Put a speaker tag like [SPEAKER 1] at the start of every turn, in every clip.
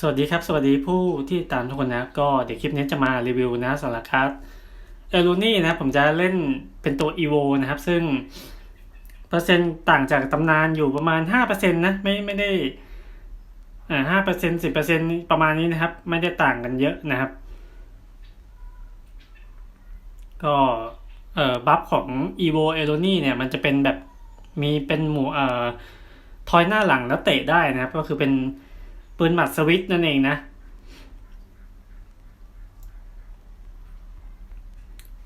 [SPEAKER 1] สวัสดีครับ สวัสดีผู้ที่ตามทุกคนนะ ก็เดี๋ยวคลิปนี้จะมารีวิวนะสำหรับคัสเอลูนี่นะผมจะเล่นเป็นตัว EVO นะครับ ซึ่ง เปอร์เซ็นต์ต่างจากตำนานอยู่ประมาณ 5%นะไม่ไม่ได้อ่าห้าเปอร์เซ็นต์สิบเปอร์เซ็นต์ประมาณนี้นะครับ ไม่ได้ต่างกันเยอะนะครับ ก็เอ่อบัฟของ EVO e l o n i เนี่ย มันจะเป็นแบบมีเป็นหมู่เอ่อทอยหน้าหลังแล้วเตะได้นะครับ ก็คือเป็น ปืนหมัดสวิตนั่นเองนะ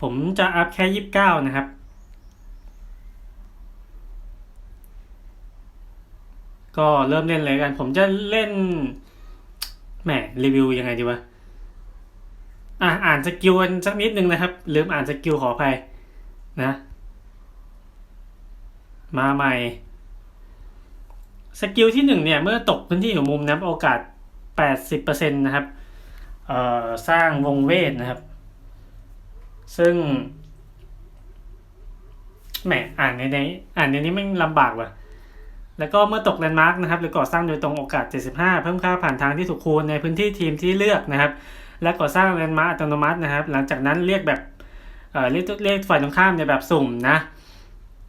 [SPEAKER 1] ผมจะอัพแค่ยี่สิบเก้านะครับ ก็เริ่มเล่นเลยกัน ผมจะเล่นแหมรีวิวยังไงดีวะอะอ่านสกิลกันสักนิดนึงนะครับ ลืมอ่านสกิลขออภัยนะ มาใหม่ สกิลที่หนึ่งเนี่ย เมื่อตกพื้นที่ของมุมนะครับโอกาส 80%นะครับเอ่อสร้างวงเวทนะครับ ซึ่งแหมอ่านในในอ่านในนี้ไม่ลำบากว่ะ แล้วก็เมื่อตกแลนด์มาร์กนะครับหรือก่อสร้างโดยตรงโอกาส 75 เพิ่มค่าผ่านทางที่ถูกคูณในพื้นที่ทีมที่เลือกนะครับ และก่อสร้างแลนด์มาร์กอัตโนมัตินะครับ หลังจากนั้นเรียกแบบเอ่อเรียกเรียกฝ่ายตรงข้ามในแบบสุ่มนะ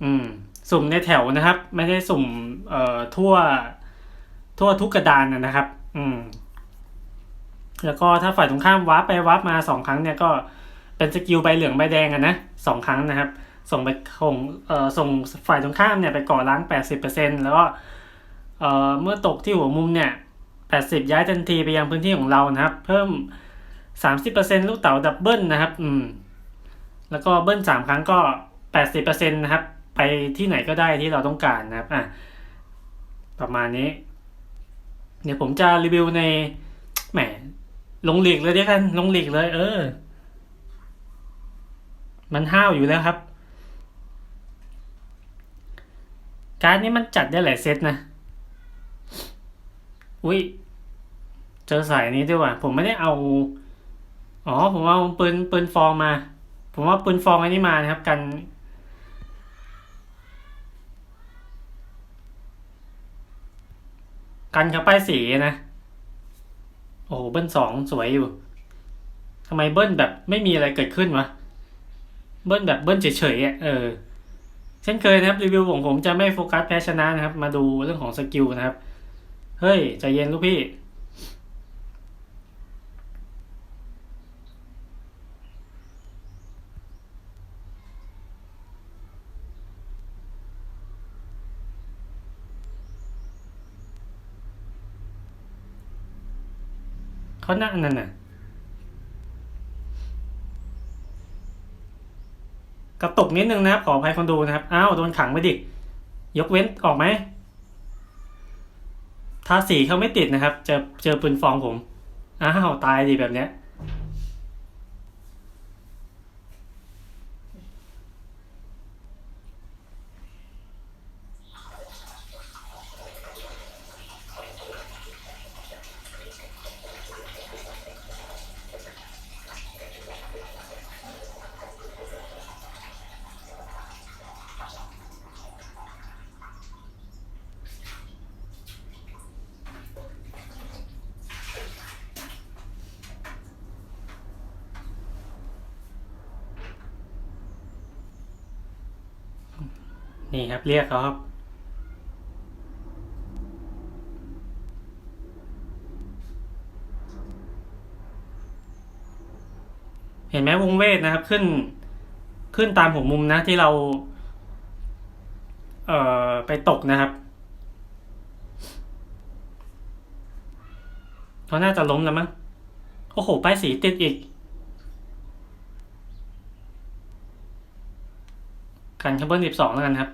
[SPEAKER 1] อืม สุ่มในแถวนะครับ ไม่ได้สุ่มเอ่อทั่วทั่วทุกกระดานนะครับ อืม แล้วก็ถ้าฝ่ายตรงข้ามวาร์ปไปวาร์ปมาสองครั้งเนี่ยก็เป็นสกิลใบเหลืองใบแดงอะนะสองครั้งนะครับ ส่งไปส่งเอ่อส่งฝ่ายตรงข้ามเนี่ยไปก่อล้างแปดสิบเปอร์เซ็นแล้วก็เอ่อเมื่อตกที่หัวมุมเนี่ยแปดสิบย้ายทันทีไปยังพื้นที่ของเรานะครับ เพิ่มสามสิบเปอร์เซ็นลูกเต๋าดับเบิลนะครับ อืม แล้วก็เบิ้ลสามครั้งก็แปดสิบเปอร์เซ็นนะครับ ไปที่ไหนก็ได้ที่เราต้องการนะครับอะประมาณนี้ เดี๋ยวผมจะรีวิวในแหมลงหลีกเลยเดียกันลงหลีกเลย เออ มันห้าวอยู่แล้วครับ การดนี้มันจัดได้หลายเซตนะ อุ้ยเจอสายนี้ด้วยว่ะ ผมไม่ได้เอา อ๋อ ผมเอาปืนปืนฟองมา ผมว่าปืนฟองอันนี้มานะครับ กัน กันกับป้ายสีนะ โอ้โหเบิ้ลสองสวยอยู่ทำไมเบิ้ลแบบไม่มีอะไรเกิดขึ้นวะ เบิ้ลแบบเบิ้ลเฉยๆอะเออ เช่นเคยนะครับรีวิวของผมจะไม่โฟกัสแพ้ชนะนะครับ มาดูเรื่องของสกิลนะครับ เฮ้ยใจเย็นลูกพี่ เขาหน้านั่นน่ะกระตุกนิดนึงนะครับ ขออภัยคนดูนะครับ อ้าวโดนขังไปดิ ยกเว้นออกไหมทาสีเขาไม่ติดนะครับ จะเจอปืนฟองผม อ้าวตายดิแบบเนี้ย นี่ครับเรียกเขาครับ เห็นไหมวงเวทนะครับขึ้นขึ้นตามหัวมุมนะที่เราเอ่อไปตกนะครับเขาน่าจะล้มแล้วมั้งโอ้โหป้ายสีติดอีกกันคาร์บอนสิบสองแล้วกันครับ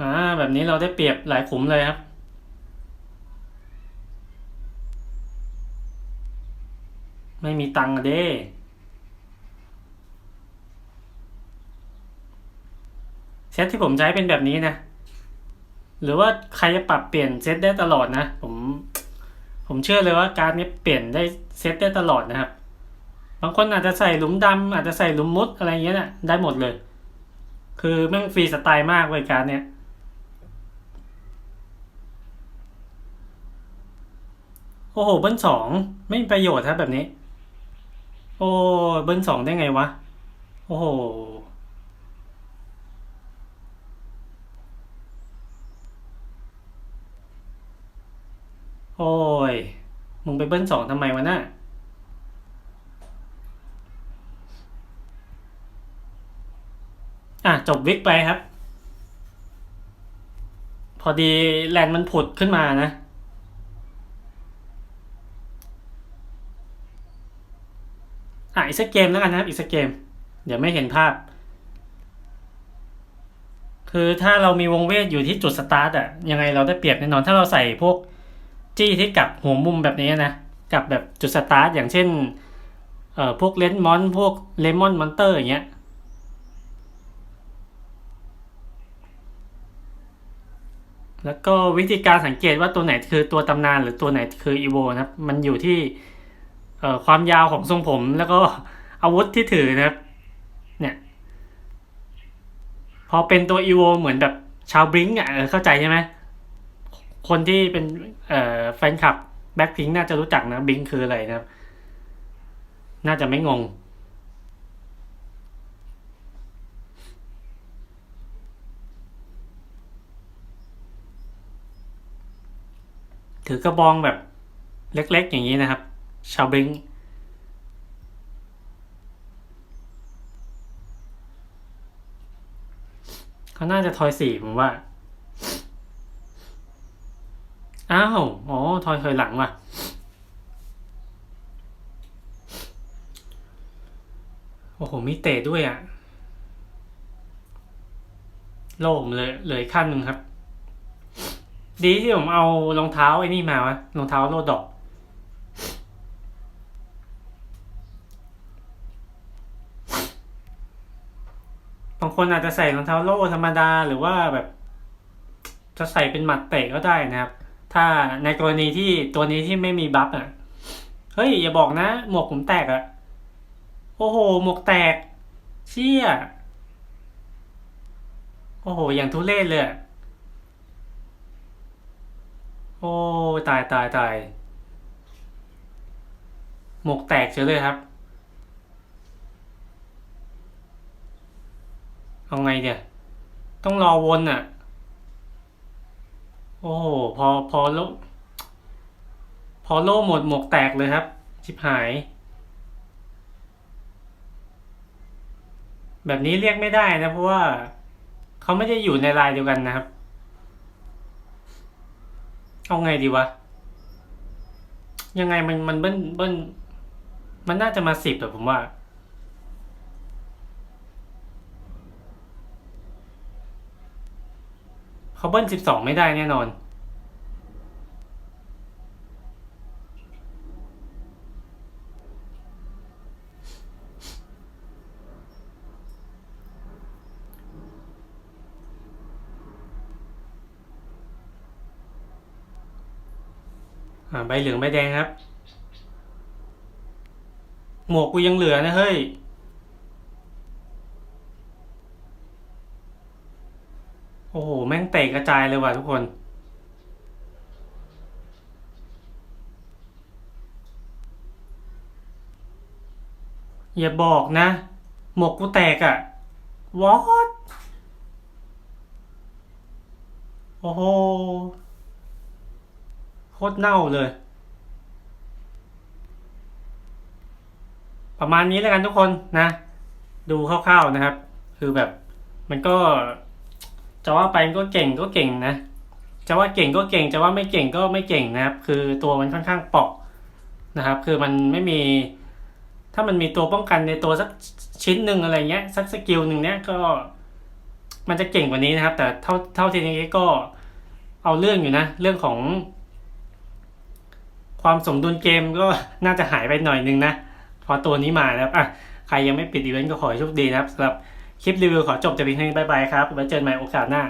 [SPEAKER 1] อ่าแบบนี้เราได้เปรียบหลายขุมเลยครับไม่มีตังค์เด้ เซตที่ผมใช้เป็นแบบนี้นะ หรือว่าใครจะปรับเปลี่ยนเซตได้ตลอดนะ ผม ผมเชื่อเลยว่าการนี้เปลี่ยนได้เซตได้ตลอดนะครับ บางคนอาจจะใส่หลุมดำอาจจะใส่หลุมมุดอะไรเงี้ยนะได้หมดเลย คือแม่งฟรีสไตล์มากเลยการเนี้ย โอ้โห เบิ้ลสองไม่มีประโยชน์ครับแบบนี้ โอ้เบิ้ลสองได้ไงวะ โอ้โห โอ้ย มึงไปเบิ้ลสองทำไมวะน่ะอะ จบวิกไปครับ พอดีแลนด์มันผุดขึ้นมานะ อะอีกสักเกมแล้วกันนะครับอีกสักเกม เดี๋ยวไม่เห็นภาพ คือถ้าเรามีวงเวทอยู่ที่จุดสตาร์ทอะยังไงเราได้เปรียบแน่นอนถ้าเราใส่พวกจี้ที่กลับหัวมุมแบบนี้นะกลับแบบจุดสตาร์ทอย่างเช่นเอ่อพวกเลนมอนพวกเลมอนมอนเตอร์อย่างเงี้ยแล้วก็วิธีการสังเกตว่าตัวไหนคือตัวตำนานหรือตัวไหนคืออีโวนะครับ มันอยู่ที่ ความยาวของทรงผมแล้วก็อาวุธที่ถือนะครับ เนี่ย พอเป็นตัวอีโวเหมือนแบบชาวบลิงก์อะเข้าใจใช่ไหมคนที่เป็นเอ่อแฟนคลับแบ็คพิงน่าจะรู้จักนะบลิงคืออะไรนะครับ น่าจะไม่งงถือกระบองแบบเล็กๆอย่างนี้นะครับ ชาวบิงเขาน่าจะทอยสี่ผมว่า อ้าว อ๋อ ทอยถอยหลังว่ะ โอ้โห มีเตะด้วยอะ โล่ผมเลยเลยขั้นหนึ่งครับ ดีที่ผมเอารองเท้าไอ้นี่มาวะรองเท้าโลดดอก บาง คนอาจจะใส่รองเท้าโล่ธรรมดาหรือว่าแบบ จะใส่เป็นหมัดเตะก็ได้นะครับ ถ้าในกรณีที่ตัวนี้ที่ไม่มีบัฟอะ เฮ้ย อย่าบอกนะ หมวกผมแตกอะโอ้โห หมวกแตก เชี่ย โอ้โห อย่างทุเรศเลยโอ้ ตายตายตาย หมวกแตกเฉยเลยครับ เอาไงเดี๋ยต้องรอวนอะ โอ้โหพอพอโลพอโล่หมดหมวกแตกเลยครับ ชิบหาย แบบนี้เรียกไม่ได้นะเพราะว่าเขาไม่ได้อยู่ในลายเดียวกันนะครับ เอาไงดีวะ ยังไงมันมันเบิ้ลเบิ้ลมันน่าจะมาสิบอะผมว่า เขาเบิ้ลสิบสองไม่ได้แน่นอนอ่าใบเหลืองใบแดงครับ หมวกกูยังเหลือนะเฮ้ย โอ้โห แม่งเตะกระจายเลยว่ะทุกคน อย่าบอกนะ หมกกูแตกอะ่ะ what โอ้โหโคตรเน่าเลย ประมาณนี้แล้วกันทุกคนนะ ดูคร่าวๆนะครับ คือแบบมันก็ จะว่าไปก็เก่งก็เก่งนะ จะว่าเก่งก็เก่ง จะว่าไม่เก่งก็ไม่เก่งนะครับ คือตัวมันค่อนข้างเปราะนะครับ คือมันไม่มี ถ้ามันมีตัวป้องกันในตัวสักชิ้นหนึ่งอะไรเงี้ย สักสกิลหนึ่งเนี้ยก็ มันจะเก่งกว่านี้นะครับ แต่เท่าเท่าที่นี้ก็เอาเรื่องอยู่นะ เรื่องของความสมดุลเกมก็น่าจะหายไปหน่อยนึงนะ พอตัวนี้มานะครับอะใครยังไม่ปิดอีเวนต์ก็ขอให้โชคดีนะครับสำหรับ คลิปรีวิวขอจบแต่เพียงเท่านี้บายบายครับไว้เจอกันใหม่โอกาสหน้า